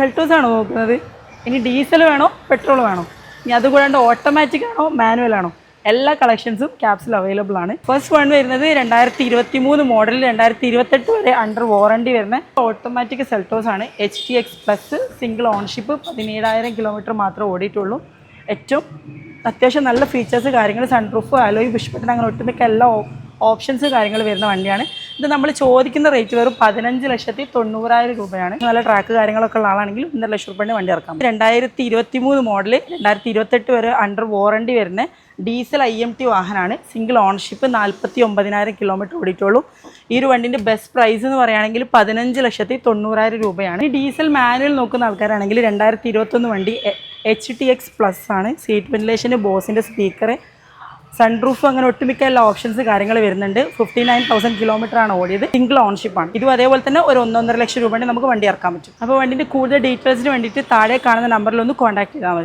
Seltos ആണോ നോക്കുന്നത്? ഇനി ഡീസൽ വേണോ പെട്രോൾ വേണോ? ഇനി അതുകൂടാണ്ട് ഓട്ടോമാറ്റിക് ആണോ മാനുവൽ ആണോ? എല്ലാ കളക്ഷൻസും ക്യാപ്സിൽ അവൈലബിൾ ആണ്. ഫസ്റ്റ് വൺ വരുന്നത് രണ്ടായിരത്തി ഇരുപത്തി മൂന്ന് മോഡൽ രണ്ടായിരത്തി ഇരുപത്തെട്ട് വരെ അണ്ടർ വാറണ്ടി വരുന്ന ഓട്ടോമാറ്റിക് സെൽട്ടോസ് ആണ്. H T X plus single ownership പതിനേഴായിരം കിലോമീറ്റർ മാത്രമേ ഓടിയിട്ടുള്ളൂ. ഏറ്റവും അത്യാവശ്യം നല്ല ഫീച്ചേഴ്സ് കാര്യങ്ങൾ സൺറൂഫ് അലോയ് പുഷ്പട്ടൻ അങ്ങനെ ഒട്ടുമിക്ക എല്ലാ ഓപ്ഷൻസ് കാര്യങ്ങൾ വരുന്ന വണ്ടിയാണ്. ഇത് നമ്മൾ ചോദിക്കുന്ന റേറ്റ് വെറും പതിനഞ്ച് ലക്ഷത്തി തൊണ്ണൂറായിരം രൂപയാണ്. നല്ല ട്രാക്ക് കാര്യങ്ങളൊക്കെ ഉള്ള ആളാണെങ്കിൽ ഒന്നര ലക്ഷം രൂപ വണ്ടി ഇറക്കാം. രണ്ടായിരത്തി ഇരുപത്തി മൂന്ന് മോഡൽ രണ്ടായിരത്തി ഇരുപത്തെട്ട് വരെ അണ്ടർ വാറണ്ടി വരുന്ന ഡീസൽ ഐ എം ടി വാഹനമാണ്. സിംഗിൾ ഓണർഷിപ്പ് നാൽപ്പത്തി ഒമ്പതിനായിരം കിലോമീറ്റർ ഓടിയിട്ടുള്ളൂ. ഈ ഒരു വണ്ടിന്റെ ബെസ്റ്റ് പ്രൈസ് എന്ന് പറയുകയാണെങ്കിൽ പതിനഞ്ച് ലക്ഷത്തി തൊണ്ണൂറായിരം രൂപയാണ്. ഈ ഡീസൽ മാനുവൽ നോക്കുന്ന ആൾക്കാരാണെങ്കിൽ രണ്ടായിരത്തി ഇരുപത്തൊന്ന് വണ്ടി എച്ച് ടി എക്സ് പ്ലസ് ആണ്. സീറ്റ് വെന്റിലേഷന് ബോസിന്റെ സ്പീക്കർ സൺറൂഫ് അങ്ങനെ ഒട്ടുമിക്ക എല്ലാ ഓപ്ഷൻസ് കാര്യങ്ങൾ വരുന്നുണ്ട്. ഫിഫ്റ്റി നയൻ തൗസൻഡ് കിലോമീറ്റർ ആണ് ഓടിയത്. സിംഗിൾ ഓൺഷിപ്പ് ആണ്. ഇതും അതേപോലെ തന്നെ ഒരു ഒന്നൊന്നര ലക്ഷം രൂപ നമുക്ക് വണ്ടി ഇറക്കാൻ പറ്റും. അപ്പോൾ വണ്ടിന്റെ കൂടുതൽ ഡീറ്റെയിൽസിന് വേണ്ടിയിട്ട് താഴെ കാണുന്ന നമ്പറിൽ ഒന്ന് കോൺടാക്ട് ചെയ്താൽ മതി.